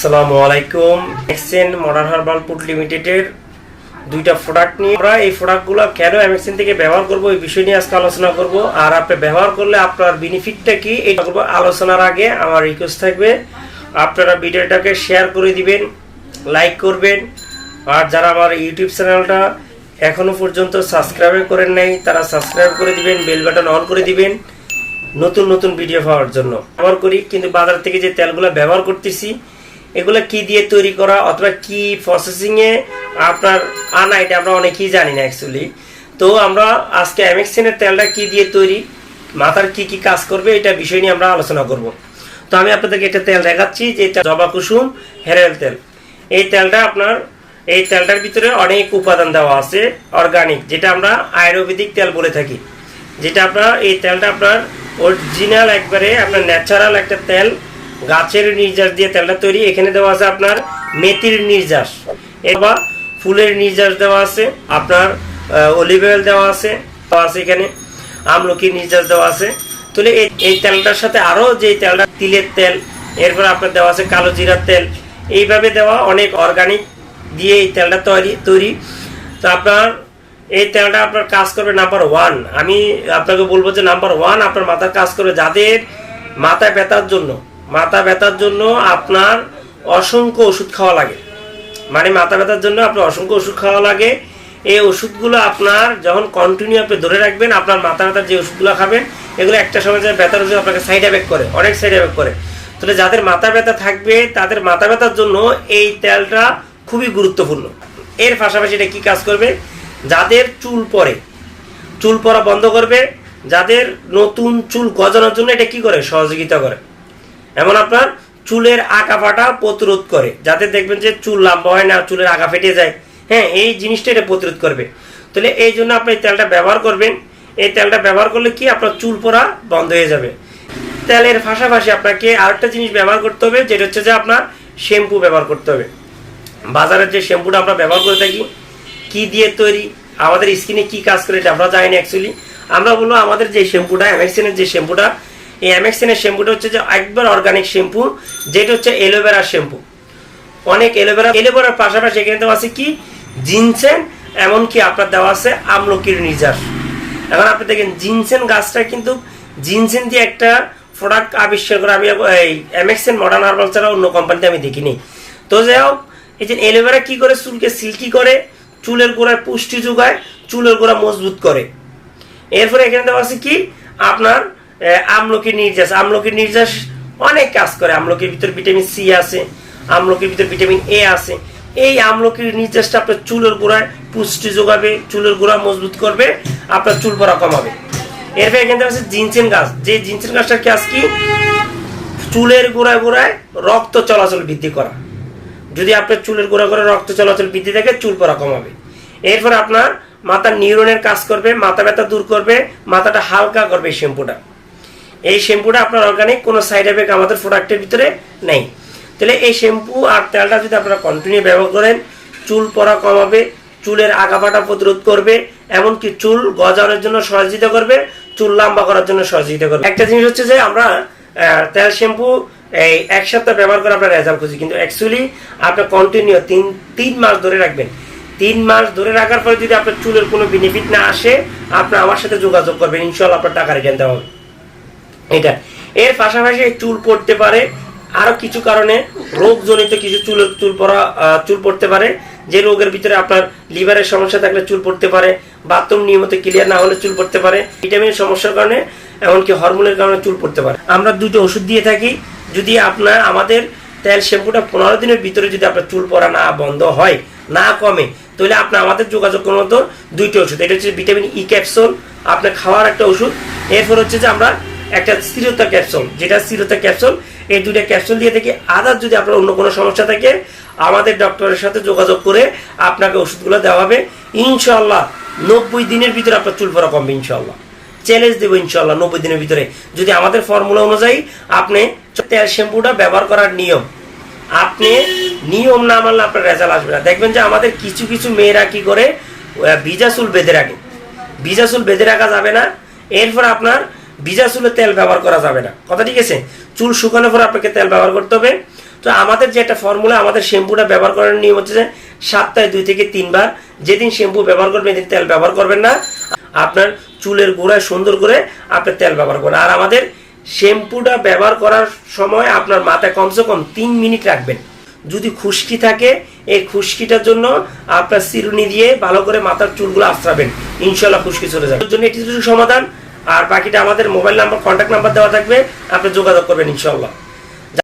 আসসালামু আলাইকুম। এক্সেন modern herbal food লিমিটেডের দুইটা প্রোডাক্ট নিয়ে আমরা এই প্রোডাক্টগুলো কেন এমএক্সেন থেকে ব্যবহার করব, এই বিষয় নিয়ে আজকে আলোচনা করব। আর আপনি ব্যবহার করলে আপনার বেনিফিটটা কি, এটা করব আলোচনার আগে আমার রিকোয়েস্ট থাকবে। আপনারা ভিডিওটাকে শেয়ার করে দিবেন লাইক করবেন। আর যারা আমার ইউটিউব চ্যানেলটা এখনও পর্যন্ত সাবস্ক্রাইব করেন নাই, তারা সাবস্ক্রাইব করে দিবেন বেল বাটন অন করে দিবেন নতুন নতুন ভিডিও পাওয়ার জন্য। ব্যবহার করি, কিন্তু বাজার থেকে যে তেলগুলো ব্যবহার করতেছি এগুলো কি দিয়ে তৈরি করা অথবা কি প্রসেসিং এ? আপনার আনা, এটা আমরা অনেকেই জানি না অ্যাকচুয়ালি তো আমরা আজকে এমএক্সিনের তেলটা কি দিয়ে তৈরি? মাথার কি কি কাজ করবে? এটা বিষয় নিয়ে আমরা আলোচনা করব। তো আমি আপনাদেরকে একটা তেল দেখাচ্ছি, যে জবা কুসুম হেয়ার তেল। এই তেলটা আপনার, এই তেলটার ভিতরে অনেক উপাদান দেওয়া আছে অর্গানিক যেটা আমরা আয়ুর্বেদিক তেল বলে থাকি। যেটা আপনার, এই তেলটা আপনার অরিজিনাল একবারে, আপনার ন্যাচারাল একটা তেল গাছের নির্যাস দিয়ে তেলটা তৈরি। এখানে দেওয়া আছে আপনার মেথির নির্যাস। এবার ফুলের নির্যাস দেওয়া আছে, আপনার অলিভ অয়েল দেওয়া আছে আছে এখানে, আমলকির নির্যাস দেওয়া আছে। তাহলে এই তেলটার সাথে আরও যে তেলটা, তিলের তেল, এরপর আপনার দেওয়া আছে কালো জিরার তেল, এইভাবে দেওয়া অনেক অর্গানিক দিয়ে এই তেলটা তৈরি তৈরি। তো আপনার এই তেলটা আপনার কাজ করবে নাম্বার ওয়ান আমি আপনাকে বলব যে নাম্বার ওয়ান আপনার মাথার কাজ করবে যাদের মাথায় ব্যথার জন্য। মাথা ব্যথার জন্য আপনার অসংখ্য ওষুধ খাওয়া লাগে। মানে মাথা ব্যথার জন্য আপনার অসংখ্য ওষুধ খাওয়া লাগে। এই ওষুধগুলো আপনার যখন কন্টিনিউ আপনি ধরে রাখবেন, আপনার মাথা ব্যথার যে ওষুধগুলো খাবেন, এগুলো একটা সময় যায় ব্যথার ওষুধ আপনাকে সাইড এফেক্ট করে, অনেক সাইড এফেক্ট করে। তাহলে যাদের মাথা ব্যথা থাকবে, তাদের মাথা ব্যথার জন্য এই তেলটা খুবই গুরুত্বপূর্ণ। এর পাশাপাশি এটা কী কাজ করবে? যাদের চুল পরে চুল পরা বন্ধ করবে, যাদের নতুন চুল গজানোর জন্য এটা কি করে? সহযোগিতা করে। এমন আপনার চুলের আঁকা ফাটা প্রতিরোধ করে, যাতে দেখবেন যে চুল লম্বা হয় না, চুলের আগা ফেটে যায়। হ্যাঁ এই জিনিসটা এটা প্রতিরোধ করবে। তাহলে এই জন্য আপনি তেলটা ব্যবহার করবেন। এই তেলটা ব্যবহার করলে কি আপনার চুল পড়া বন্ধ হয়ে যাবে। তেলের পাশাপাশি আপনাকে আরেকটা জিনিস ব্যবহার করতে হবে, যেটা হচ্ছে যে আপনার শ্যাম্পু ব্যবহার করতে হবে। বাজারের যে শ্যাম্পুটা আমরা ব্যবহার করে থাকি, কি দিয়ে তৈরি, আমাদের স্কিনে কি কাজ করে এটা আমরা জানি না অ্যাকচুয়ালি আমরা বলব আমাদের যে শ্যাম্পুটা অ্যামেক্সিনের যে শ্যাম্পুটা এই অ্যামেক্সিনের শ্যাম্পুটা হচ্ছে যে একবার অর্গানিক শ্যাম্পু যেটা হচ্ছে এলোভেরা শ্যাম্পু অনেক এলোভেরা এলোভেরার পাশাপাশি এখানে দেওয়া আছে কি? জিনসেন এমনকি আপনার দেওয়া আছে আমলকির নির্যাস এখন আপনি দেখেন জিনসেন গাছটা কিন্তু জিনসেন দিয়ে একটা প্রোডাক্ট আবিষ্কার করে, আমি এই এমএক্সেন মডার্ন হার্বাল ছাড়া অন্য কোম্পানিতে আমি দেখিনি। তো যাই হোক, এই যে এলোভেরা কী করে? চুলকে সিল্কি করে, চুলের গোড়ায় পুষ্টি যোগায়, চুলের গোড়া মজবুত করে। এরপরে এখানে দেওয়া আছে কি? আপনার আহ, আমলকির নির্যাস। আমলকির নির্যাস অনেক কাজ করে। আমলকির ভিতর ভিটামিন সি আছে আমলকির ভিতর ভিটামিন এ আছে। এই আমলকির নির্যাসটা আপনার চুলের গোড়ায় পুষ্টি যোগাবে চুলের গোড়া মজবুত করবে আপনার চুল পড়া কমাবে। এরপরে এখানে আছে জিনসেন গাছ। যে জিনসেন গাছটার কাজ কি? চুলের গোড়ায় গোড়ায় রক্ত চলাচল বৃদ্ধি করা। যদি আপনার চুলের গোড়া গোড়া রক্ত চলাচল বৃদ্ধি থাকে চুল পড়া কমাবে। এরপর আপনার মাথার নিউরনের কাজ করবে মাথা ব্যথা দূর করবে মাথাটা হালকা করবে শ্যাম্পুটা। এই শ্যাম্পুটা আপনার অর্গানিক কোনো সাইড এফেক্ট আমাদের প্রোডাক্টের ভিতরে নেই। তাহলে এই শ্যাম্পু আর তেলটা যদি আপনারা কন্টিনিউ ব্যবহার করেন, চুল পড়া কমাবে চুলের আগাপাটা প্রতিরোধ করবে, এমনকি চুল গজানোর জন্য সহযোগিতা করবে, চুল লম্বা করার জন্য সহযোগিতা করবে। একটা জিনিস হচ্ছে যে আমরা তেল শ্যাম্পু, এই এক সপ্তাহ ব্যবহার করে আমরা রেজাল্ট খুঁজি। কিন্তু অ্যাকচুয়ালি আপনি কন্টিনিউ তিন তিন মাস ধরে রাখবেন। তিন মাস ধরে রাখার পরে যদি আপনার চুলের কোনো বেনিফিট না আসে, আপনি আমার সাথে যোগাযোগ করবেন। ইনশাল্লাহ আপনার টাকা রিটার্ন দেওয়া হবে। এটা। এর পাশাপাশি চুল পড়তে পারে। আরও কিছু কারণে রোগজনিত কিছু চুল চুল পড়া চুল পড়তে পারে। যে রোগের ভিতরে আপনার লিভারের সমস্যা থাকলে চুল পড়তে পারে। বাথরুম নিয়মিত ক্লিয়ার না হলে চুল পড়তে পারে। ভিটামিন সমস্যার কারণে, এমনকি হরমোনের কারণে চুল পড়তে পারে। আমরা দুটো ওষুধ দিয়ে থাকি। যদি আপনার, আমাদের তেল শ্যাম্পুটা পনেরো দিনের ভিতরে যদি আপনার চুল পড়া না বন্ধ হয়, না কমে, তাহলে আপনি আমাদের যোগাযোগ করার মতো দুইটি ওষুধ। এটা হচ্ছে ভিটামিন ই ক্যাপসুল আপনার খাওয়ার একটা ওষুধ। এরপর হচ্ছে যে আমরা একটা স্থিরতা ক্যাপসুল যেটা স্থিরতা ক্যাপসুল এই দুইটা ক্যাপসুল দিয়ে থেকে আদার যদি আপনার অন্য কোনো সমস্যা থাকে, আমাদের ডক্টরের সাথে যোগাযোগ করে আপনাকে ওষুধগুলো দেওয়া হবে। ইনশাল্লাহ নব্বই দিনের ভিতরে আপনার চুল পড়া কমবে ইনশাল্লাহ চ্যালেঞ্জ দেবো ইনশাল্লাহ নব্বই দিনের ভিতরে। যদি আমাদের ফর্মুলা অনুযায়ী আপনি তেল শ্যাম্পুটা ব্যবহার করার নিয়ম, আপনি নিয়ম না মানলে আপনার রেজাল্ট আসবে না। দেখবেন যে আমাদের কিছু কিছু মেয়েরা কি করে ভিজা চুল বেঁধে রাখে। ভিজা চুল বেঁধে রাখা যাবে না। এরপর আপনার ভিজা চুলে তেল ব্যবহার করা যাবে না। কথা ঠিক আছে? চুল শুকানোর পর আপনাকে তেল ব্যবহার করতে হবে। তো আমাদের যে একটা ফর্মুলা আমাদের শ্যাম্পুটা ব্যবহার করার নিয়ম হচ্ছে যে সপ্তাহে দুই থেকে তিনবার যেদিন শ্যাম্পু ব্যবহার করবেন, এদিন তেল ব্যবহার করবেন না। আপনার চুলের গোড়ায় সুন্দর করে আপনি তেল ব্যবহার করবেন। আর আমাদের শ্যাম্পুটা ব্যবহার করার সময় আপনার মাথায় কমসে কম তিন মিনিট রাখবেন। যদি খুশকি থাকে, এই খুশকিটার জন্য আপনার চিরুনি দিয়ে ভালো করে মাথার চুলগুলো আশ্রাবেন ইনশাল্লাহ খুশকি চলে যাবে। জন্য এটি সমাধান। আর বাকিটা আমাদের মোবাইল নাম্বার কন্ট্যাক্ট নাম্বার দেওয়া থাকবে। আপনি যোগাযোগ করবেন ইনশাল্লাহ